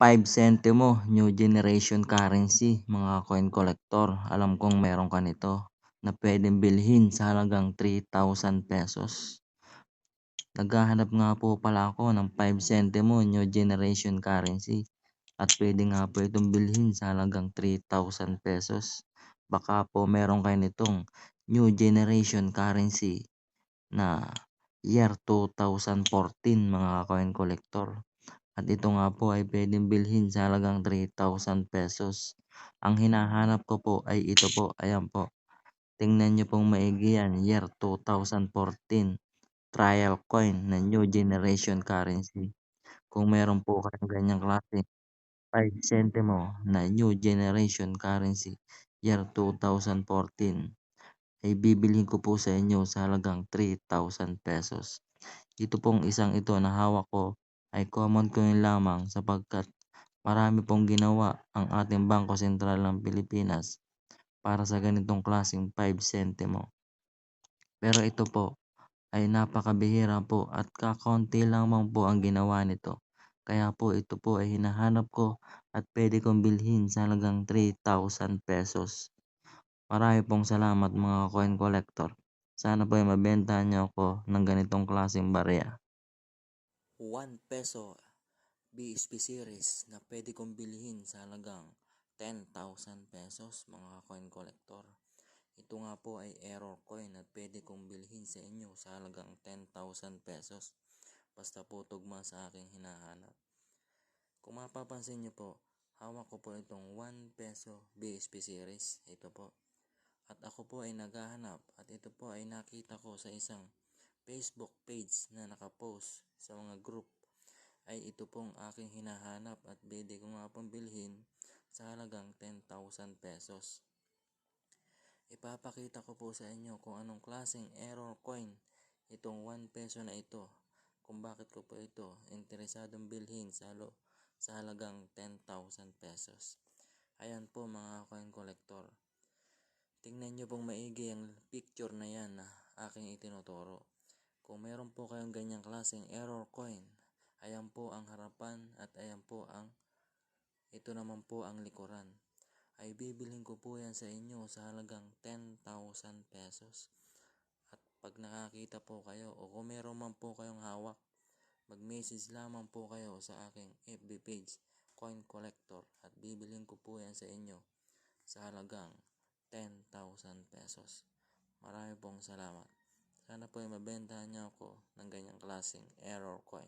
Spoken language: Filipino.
5 centimo new generation currency mga coin collector. Alam kong meron ka nito na pwedeng bilhin sa halagang 3,000 pesos. Naghahanap nga po pala ako ng 5 centimo new generation currency at pwede nga po itong bilhin sa halagang 3,000 pesos. Baka po meron kayo nitong new generation currency na year 2014 mga coin collector. At ito nga po ay pwedeng bilhin sa halagang 3,000 pesos. Ang hinahanap ko po ay ito po, ayan po. Tingnan nyo pong maigi yan, year 2014 trial coin na new generation currency. Kung meron po kayong ganyang klase, 5 centimo na new generation currency year 2014 ay bibilhin ko po sa inyo sa halagang 3,000 pesos. Ito pong isang ito na hawak ko ay common coin lamang sapagkat marami pong ginawa ang ating Bangko Sentral ng Pilipinas para sa ganitong klaseng 5 centimo. Pero ito po ay napakabihira po at kakaunti lamang po ang ginawa nito. Kaya po ito po ay hinahanap ko at pwede kong bilhin sa halagang 3,000 pesos. Marami pong salamat mga coin collector. Sana po ay mabentahan niyo ako ng ganitong klaseng barya. 1 peso BSP series na pwede kong bilhin sa halagang 10,000 pesos mga coin collector. Ito nga po ay error coin at pwede kong bilhin sa inyo sa halagang 10,000 pesos. Basta po tugma sa aking hinahanap. Kung mapapansin nyo po, hawak ko po itong 1 peso BSP series. Ito po. At ako po ay naghahanap at ito po ay nakita ko sa isang Facebook page na nakapost sa mga group ay ito pong aking hinahanap at pwede ko nga pong bilhin sa halagang 10,000 pesos. Ipapakita ko po sa inyo kung anong klaseng error coin itong 1 peso na ito. Kung bakit ko po ito interesadong bilhin sa, lo, sa halagang 10,000 pesos. Ayan po mga coin collector. Tingnan nyo pong maigi ang picture na yan na aking itinuturo. Kung meron po kayong ganyang klaseng error coin, ayan po ang harapan at ayan po ang ito naman po ang likuran. Ay bibilhin ko po yan sa inyo sa halagang 10,000 pesos. At pag nakakita po kayo o kung meron man po kayong hawak, mag-message lamang po kayo sa aking FB page, Coin Collector at bibilhin ko po yan sa inyo sa halagang 10,000 pesos. Marami pong salamat. Sana po ay mabentahan niyo ako ng ganyang klaseng error coin.